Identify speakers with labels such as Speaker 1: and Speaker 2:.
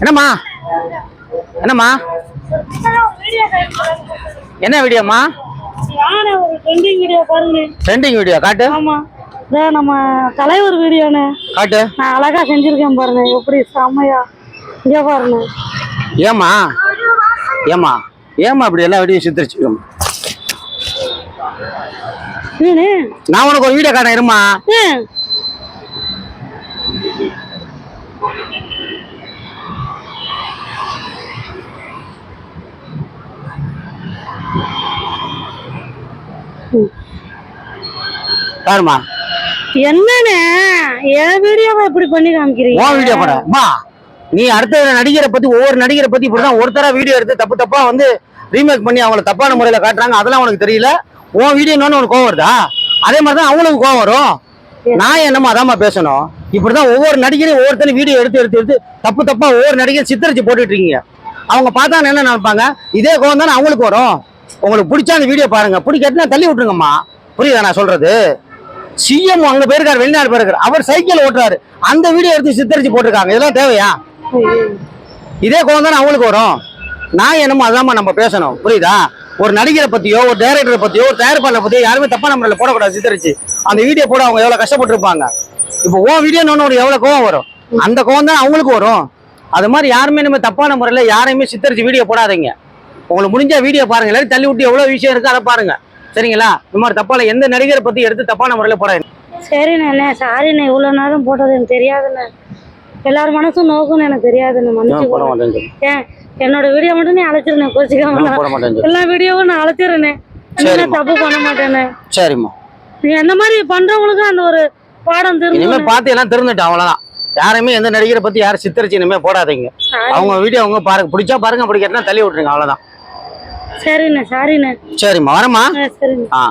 Speaker 1: என்னம்மா? என்னம்மா? என்ன வீடியோம்மா?
Speaker 2: ட்ரெண்டிங் வீடியோ பாருங்க
Speaker 1: ட்ரெண்டிங் வீடியோ காட்டு.
Speaker 2: ஆமா இதான் நம்ம தலைவர் வீடியோண்ணே
Speaker 1: காட்டு.
Speaker 2: நான் அழகா செஞ்சிருக்கேன் பாருங்க எப்படி செம்மையா இங்க பாருங்க
Speaker 1: ஏம்மா? ஏம்மா? ஏம்மா இப்படி எல்லா வீடியோ சித்தரிச்சு நான் உனக்கு ஒரு வீடியோ காட்டுறேன் இருமா பாருமா
Speaker 2: என்னண்ணே? என் வீடியோவை இப்படி பண்ணி காமிக்கிறீங்க?
Speaker 1: உன் வீடியோ நீ அடுத்த நடிகரை பத்தி ஒவ்வொரு நடிகரை பத்தி இப்படிதான் ஒருத்தரா வீடியோ எடுத்து தப்பு தப்பா வந்து ரீமேக் பண்ணி அவங்கள தப்பான முறையில காட்டுறாங்க. அதெல்லாம் உனக்கு தெரியல. உன் வீடியோ உனக்கு கோவம் வருதா? அதே மாதிரி தான் அவங்களுக்கு கோவம் வரும். நான் என்னமோ அதாம்மா பேசணும்? இப்படிதான் ஒவ்வொரு நடிகரையும் ஒவ்வொருத்தரும் வீடியோ எடுத்து எடுத்து எடுத்து தப்பு தப்பா ஒவ்வொரு நடிகரும் சித்தரிச்சு போட்டுட்டு இருக்கீங்க. அவங்க பார்த்தா என்ன நினைப்பாங்க? இதே கோவம் தானே அவங்களுக்கு வரும். உங்களுக்கு பிடிச்சா அந்த வீடியோ பாருங்க. பிடிக்காட்டினா தள்ளி விட்டுருங்கம்மா. புரியுதா நான் சொல்றது? சிஎம் அங்க போயிருக்காரு வெளிநாடு போயிருக்காரு. அவர் சைக்கிள் ஓட்டுறாரு. அந்த வீடியோ எடுத்து சித்தரிச்சு போட்டிருக்காங்க. இதெல்லாம் தேவையா? இதே குழந்தை அவங்களுக்கு வரும். நான் என்னமோ அதாம்மா நம்ம பேசணும். புரியுதா? ஒரு நடிகரை பத்தியோ ஒரு டைரக்டரை பத்தியோ ஒரு தயாரிப்பாளரை பத்தியோ யாருமே தப்பா நம்மள போடக்கூடாது சித்தரிச்சு. அந்த வீடியோ போட அவங்க எவ்வளவு கஷ்டப்பட்டிருப்பாங்க. இப்போ ஓ வீடியோன்னு ஒரு எவ்வளவு கோவம் வரும்? அந்த கோவம் தான் அவங்களுக்கு வரும். அது மாதிரி யாருமே நம்ம தப்பான முறையில் யாரையுமே சித்தரிச்சு வீடியோ போடாதீங்க. உங்களுக்கு முடிஞ்ச வீடியோ பாருங்க. எல்லாரும் தள்ளி விட்டு எவ்வளவு விஷயம் இருக்கு அதை பாருங்க. சரிங்களா? இந்த மாதிரி தப்பால எந்த நடிகரை பத்தி எடுத்து தப்பான முறையில் போடாதீங்க
Speaker 2: சரிண்ணே சாரிண்ணே இவ்வளவு நேரம் போட்டது எனக்கு தெரியாதுண்ணே. எல்லார் மனசும் நோக்கும்னு எனக்கு தெரியாதுண்ணே மன்னிச்சு ஏன்? என்னோட வீடியோ மட்டும் நீ அழைச்சிருந்தேன் கோச்சிக்காம. எல்லா வீடியோவும் நான்
Speaker 1: சரிம்மா.
Speaker 2: தப்பு பண்ண மாட்டேனே
Speaker 1: சரிம்மா.
Speaker 2: நீ அந்த மாதிரி பண்றவங்களுக்கு அந்த ஒரு பாடம்
Speaker 1: இனிமே
Speaker 2: தெரியும்
Speaker 1: பார்த்து எல்லாம் தெரிஞ்சுட்டோம் அவ்வளவுதான். யாரையுமே எந்த நடிகரை பத்தி யாரும் சித்தரிச்சு இனிமே போடாதீங்க. அவங்க வீடியோ அவங்க பாருங்க. பிடிச்சா பாருங்க பிடிக்காட்டினா தள்ளி விட்டுருங்க அவ்வளவுதான்.
Speaker 2: சரிண்ணே சாரிண்ணே.
Speaker 1: சரிம்மா வரமா
Speaker 2: சரிண்ணே.
Speaker 1: ஆ.